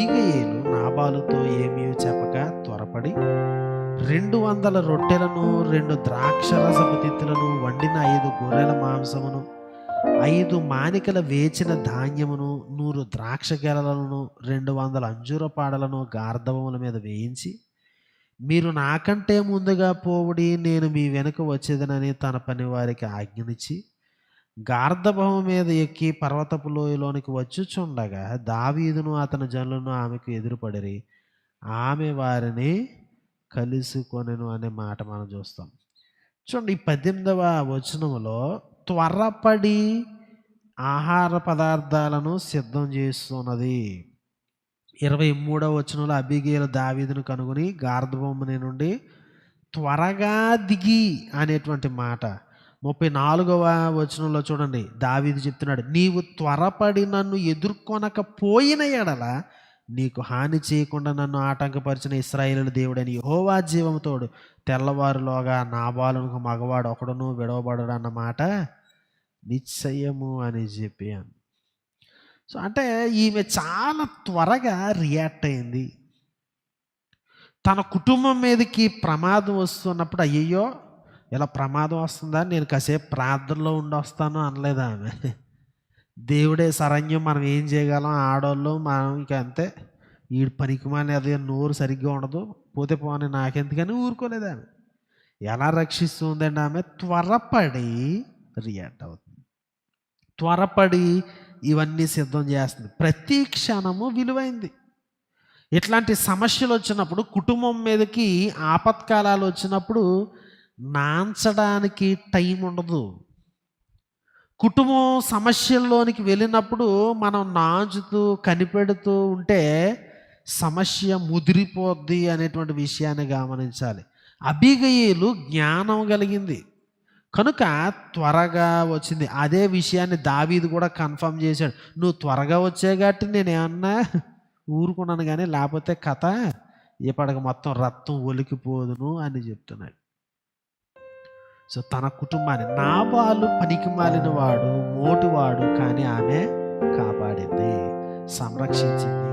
అబిగయేలు నాబాలుతో ఏమీ చెప్పక త్వరపడి రెండు వందల రొట్టెలను రెండు ద్రాక్షరసపు తిత్తులను వండిన ఐదు గొర్రెల మాంసమును ఐదు మానికల వేచిన ధాన్యమును నూరు ద్రాక్ష గెలలను రెండు వందల అంజూర పాడలను గార్ధవముల మీద వేయించి మీరు నాకంటే ముందుగా పోవుడి నేను మీ వెనుక వచ్చేదనని తన పని వారికి ఆజ్ఞనిచ్చి గార్ధభవం మీద ఎక్కి పర్వతపు లోయలోనికి వచ్చుచుండగా దావీదును అతని జనులను ఆమెకు ఎదురుపడిరి. ఆమె వారిని కలుసుకొనెను అనే మాట మనం చూస్తాం. చూడండి ఈ పద్దెనిమిదవ వచనములో త్వరపడి ఆహార పదార్థాలను సిద్ధం చేస్తున్నది. ఇరవై మూడవ వచనంలో అబిగేల దావీదును కనుగొని గార్ధబొమ్మని నుండి త్వరగా దిగి అనేటువంటి మాట. ముప్పై నాలుగవ వచనంలో చూడండి. దావీది చెప్తున్నాడు నీవు త్వరపడి నన్ను ఎదుర్కొనకపోయిన ఎడల నీకు హాని చేయకుండా నన్ను ఆటంకపరిచిన ఇస్రాయేలు దేవుడని యహోవా జీవముతోడు తెల్లవారులోగా నాబాలునికి మగవాడు ఒకడును విడవబడడు అన్నమాట నిశ్చయము అని చెప్పాను సో అంటే ఈమె చాలా త్వరగా రియాక్ట్ అయింది. తన కుటుంబం మీదకి ప్రమాదం వస్తున్నప్పుడు అయ్యయ్యో ఇలా ప్రమాదం వస్తుందా? నేను కాసేపు ప్రార్థనలో ఉండి వస్తాను అనలేదు ఆమె. దేవుడే సరణ్యం మనం ఏం చేయగలం? ఆడవాళ్ళు మనం ఇంకా అంతే. ఈ పనికి అదే నోరు సరిగ్గా ఉండదు. పోతే పోనీ నాకెందుకని ఊరుకోలేదు ఆమె. ఎలా రక్షిస్తుందండి ఆమె? త్వరపడి రియాక్ట్ అవుతుంది. త్వరపడి ఇవన్నీ సిద్ధం చేస్తుంది. ప్రతి క్షణము విలువైంది. ఇట్లాంటి సమస్యలు వచ్చినప్పుడు కుటుంబం మీదకి ఆపత్కాలాలు వచ్చినప్పుడు నాంచడానికి టైం ఉండదు. కుటుంబం సమస్యల్లోనికి వెళ్ళినప్పుడు మనం నాంచుతూ కనిపెడుతూ ఉంటే సమస్య ముదిరిపోద్ది అనేటువంటి విషయాన్ని గమనించాలి. అభిగయులు జ్ఞానం కలిగింది. కనుక త్వరగా వచ్చింది. అదే విషయాన్ని దావీది కూడా కన్ఫర్మ్ చేశాడు. నువ్వు త్వరగా వచ్చే కాబట్టి నేను ఏమన్నా ఊరుకున్నాను కానీ లేకపోతే కథ ఇప్పటికి మొత్తం రక్తం ఒలికిపోదును అని చెప్తున్నాడు. సో తన కుటుంబాన్ని నా వాళ్ళు పనికి మాలిన వాడు మోటువాడు కానీ ఆమె కాపాడింది సంరక్షించింది.